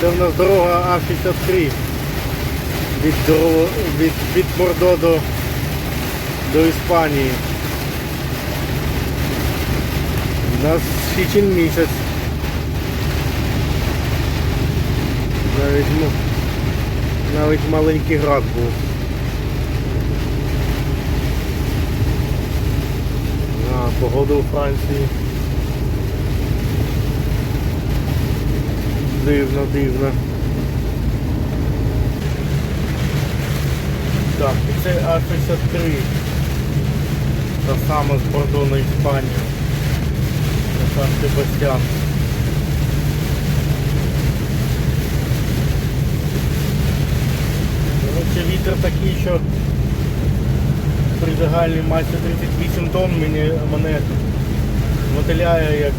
Це в нас дорога А63 від, дорого, від, від Бордо до, до Іспанії. У нас січень місяць. Навіть, навіть маленький град був. А, погода у Франції. Дивно, дивно. Так, і це А63. Та сама з Бордо на Іспанію. На Сан Себастьян. Коротше, вітер такий, що при загальній масі 38 тонн мені, мене мотиляє як,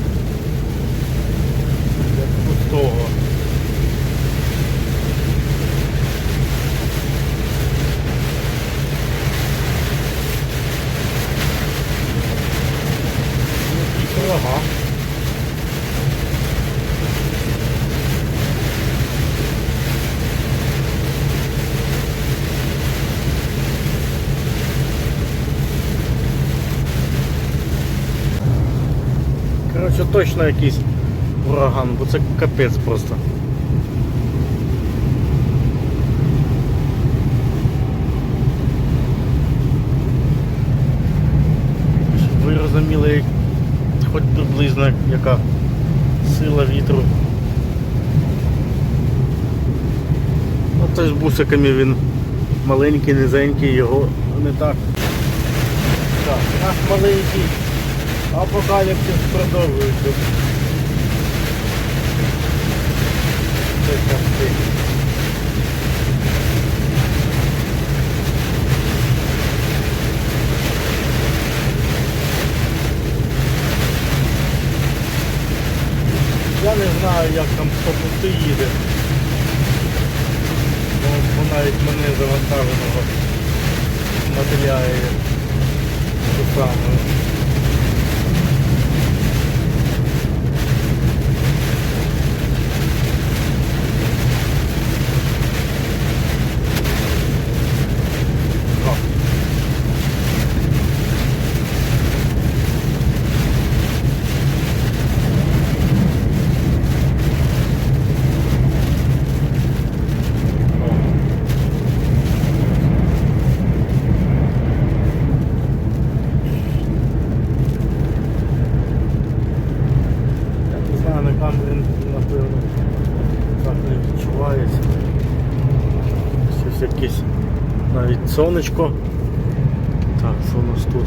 того. Ну, типа, ага. Короче, точная кисть. Ураган, бо це капець просто. Щоб ви розуміли, хоч приблизно яка сила вітру. Ну, той з бусиками він маленький, низенький, його не так. Так, наш маленький апокаліпсис продовжується. Це капець. Я не знаю, як там по пути їде. Бо, навіть мене завантаженого мотиляє ту саму. О. Я не знаю, на камері, напевно, так не відчувається. Щось якесь навіть сонечко. Так, що у нас тут?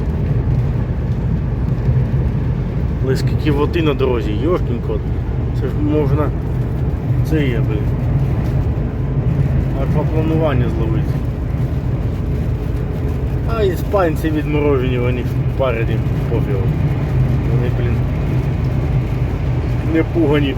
Але води на дорозі, йошкін. Це ж можна. Це є, блін. Аквапланування зловити. А іспанці відморожені, вони в парені пофігу. Вони, блін, не пугані.